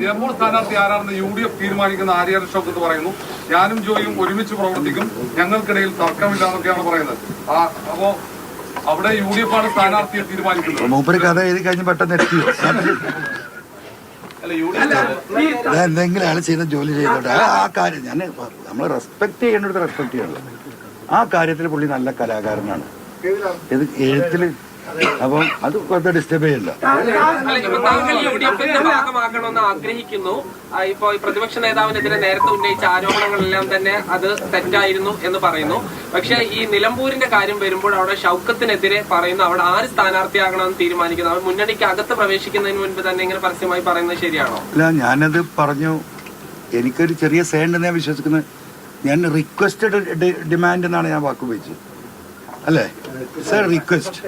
നിലമ്പൂർ സ്ഥാനാർത്ഥി ആരാണെന്ന് U D F തീരുമാനിക്കുന്ന ആര്യ അശോക് എന്ന് പറയുന്നു. ഞാനും ജോയും ഒരുമിച്ച് പ്രവർത്തിക്കും. ഞങ്ങൾക്കിടയിൽ തർക്കമില്ല എന്നൊക്കെയാണ് പറയുന്നത്. ആ അപ്പോ അവിടെ യു ഡി എഫ് ആണ് സ്ഥാനാർത്ഥിയെ തീരുമാനിക്കുന്നത് എന്തെങ്കിലും അയാൾ ചെയ്യുന്ന ജോലി ചെയ്തോട്ടെ ആ- കാര്യം ഞാൻ നമ്മൾ റെസ്പെക്ട് ചെയ്യേണ്ടത് റെസ്പെക്ട് ചെയ്യണം. ആ കാര്യത്തിൽ പുള്ളി നല്ല കലാകാരനാണ്. ഇത് എഴുത്തിൽ അപ്പം അത് വെറുതെ ഡിസ്റ്റർബ് ഇപ്പൊ താങ്കൾ യു ഡി എഫിന്റെ ഭാഗമാകണമെന്ന് ആഗ്രഹിക്കുന്നു ഇപ്പൊ പ്രതിപക്ഷ നേതാവിനെതിരെ നേരത്തെ ഉന്നയിച്ച ആരോപണങ്ങളെല്ലാം തന്നെ അത് തെറ്റായിരുന്നു എന്ന് പറയുന്നു. പക്ഷെ ഈ നിലമ്പൂരിന്റെ കാര്യം വരുമ്പോൾ അവിടെ ഷൗക്കത്തിനെതിരെ പറയുന്നു. അവിടെ ആര് സ്ഥാനാർത്ഥിയാകണമെന്ന് തീരുമാനിക്കുന്നു. അവർ മുന്നണിക്ക് അകത്ത് പ്രവേശിക്കുന്നതിന് മുൻപ് തന്നെ ഇങ്ങനെ പരസ്യമായി പറയുന്നത് ശരിയാണോ? അല്ല ഞാനത് പറഞ്ഞു. എനിക്കൊരു ചെറിയ സേണ്ടെന്ന് ഞാൻ വിശ്വസിക്കുന്നത് ഞാൻ റിക്വസ്റ്റഡ് ഡിമാൻഡ് എന്നാണ് ഞാൻ വാക്കുപയോഗിച്ചത്. അല്ലേ? സർ റിക്വസ്റ്റ്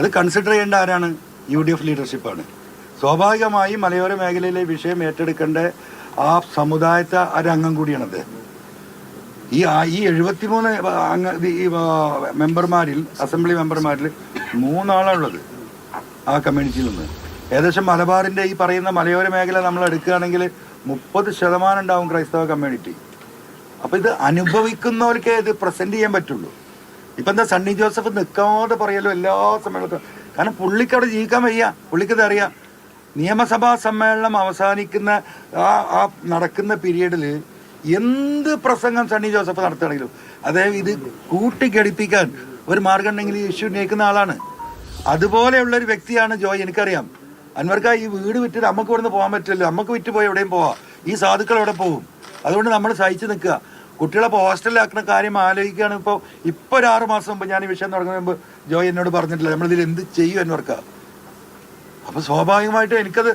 അത് കൺസിഡർ ചെയ്യേണ്ട ആരാണ്? യു ഡി എഫ് ലീഡർഷിപ്പാണ് സ്വാഭാവികമായി മലയോര മേഖലയിലെ വിഷയം ഏറ്റെടുക്കേണ്ട ആ സമുദായത്തെ ഒരംഗം കൂടിയാണത് ഈ ഈ എഴുപത്തിമൂന്ന് അംഗ ഈ മെമ്പർമാരിൽ അസംബ്ലി മെമ്പർമാരിൽ മൂന്നാളുള്ളത് ആ കമ്മ്യൂണിറ്റിയിൽ നിന്ന്. ഏകദേശം മലബാറിന്റെ ഈ പറയുന്ന മലയോര മേഖല നമ്മൾ എടുക്കുകയാണെങ്കിൽ മുപ്പത് ശതമാനം ഉണ്ടാവും ക്രൈസ്തവ കമ്മ്യൂണിറ്റി അപ്പോൾ ഇത് അനുഭവിക്കുന്നവർക്കേ ഇത് പ്രസന്റ് ചെയ്യാൻ പറ്റുള്ളൂ. ഇപ്പൊ എന്താ സണ്ണി ജോസഫ് നിൽക്കാതെ പറയല്ലോ എല്ലാ സമ്മേളനത്തിലും കാരണം പുള്ളിക്ക് അവിടെ ജീവിക്കാൻ വയ്യ. പുള്ളിക്കത് അറിയാം. നിയമസഭാ സമ്മേളനം അവസാനിക്കുന്ന ആ ആ നടക്കുന്ന പീരീഡിൽ എന്ത് പ്രസംഗം സണ്ണി ജോസഫ് നടത്തുകയാണെങ്കിലും അതായത് ഇത് കൂട്ടിക്കടിപ്പിക്കാൻ ഒരു മാർഗം ഉണ്ടെങ്കിൽ ഈ ഇഷ്യൂ ഉന്നയിക്കുന്ന ആളാണ്. അതുപോലെയുള്ള ഒരു വ്യക്തിയാണ് ജോയ് എനിക്കറിയാം. അൻവർക്ക ഈ വീട് വിറ്റിട്ട് നമുക്ക് ഇവിടുന്ന് പോകാൻ പറ്റില്ലല്ലോ. നമുക്ക് വിറ്റ് പോയി എവിടെയും പോവാം. ഈ സാധുക്കൾ എവിടെ പോകും? അതുകൊണ്ട് നമ്മൾ സഹിച്ചു നിൽക്കുക. കുട്ടികളെ ഇപ്പോൾ ഹോസ്റ്റലിലാക്കുന്ന കാര്യം ആലോചിക്കുകയാണ്. ഇപ്പോൾ ഇപ്പോൾ ഒരു ആറ് മാസം മുമ്പ് ഞാൻ ഈ വിഷയം തുടങ്ങുന്ന മുമ്പ് ജോയ് എന്നോട് പറഞ്ഞിട്ടില്ല. നമ്മളിതിൽ എന്ത് ചെയ്യും എന്നോർക്ക അപ്പോൾ സ്വാഭാവികമായിട്ടും എനിക്കത്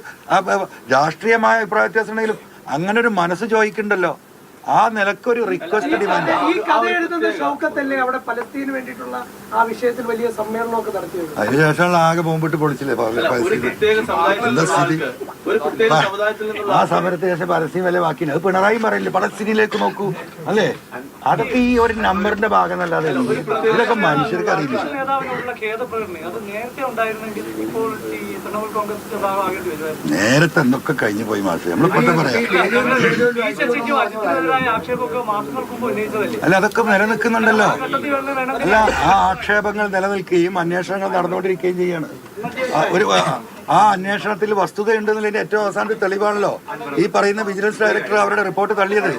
രാഷ്ട്രീയമായ അഭിപ്രായ വ്യത്യാസം ഉണ്ടെങ്കിലും അങ്ങനെ ഒരു മനസ്സ് ചോദിക്കണ്ടല്ലോ ആ നിലക്കൊരു റിക്വസ്റ്റ് ഡിമാൻഡ് ഈ കഥ എഴുതുന്ന ഷൗക്കത്തല്ലേ അവിടെ പലസ്തീന് വേണ്ടിയിട്ടുള്ള ആ വിഷയത്തിൽ വലിയ സമ്മേളനമൊക്കെ നടത്തിയത് അതിനുശേഷമുള്ള ആകെ ബോംബിട്ട് പൊളിച്ചില്ലേ ആ സമരത്തിന് ശേഷം പരസ്യം വില ബാക്കി അത് പിണറായി പറയില്ലേ പലസ്തീനിലേക്ക് നോക്കൂ അല്ലേ അതൊക്കെ ഈ ഒരു നമ്പറിന്റെ ഭാഗം അല്ലാതെ ഇതൊക്കെ മനുഷ്യർക്ക് അറിയില്ല നേരത്തെ എന്തൊക്കെ കഴിഞ്ഞു പോയി മാഷെ നമ്മളിപ്പോഴത്തെ പറയാം അല്ല അതൊക്കെ നിലനിൽക്കുന്നുണ്ടല്ലോ അല്ല ആ ആക്ഷേപങ്ങൾ നിലനിൽക്കുകയും അന്വേഷണങ്ങൾ നടന്നുകൊണ്ടിരിക്കുകയും ചെയ്യാണ് ആ, ഒരു ആ, ആ അന്വേഷണത്തിൽ വസ്തുതയുണ്ടെന്നുള്ളതിന്റെ ഏറ്റവും അവസാനത്തെ തെളിവാണല്ലോ ഈ പറയുന്ന വിജിലൻസ് ഡയറക്ടർ അവരുടെ റിപ്പോർട്ട് തള്ളിയത്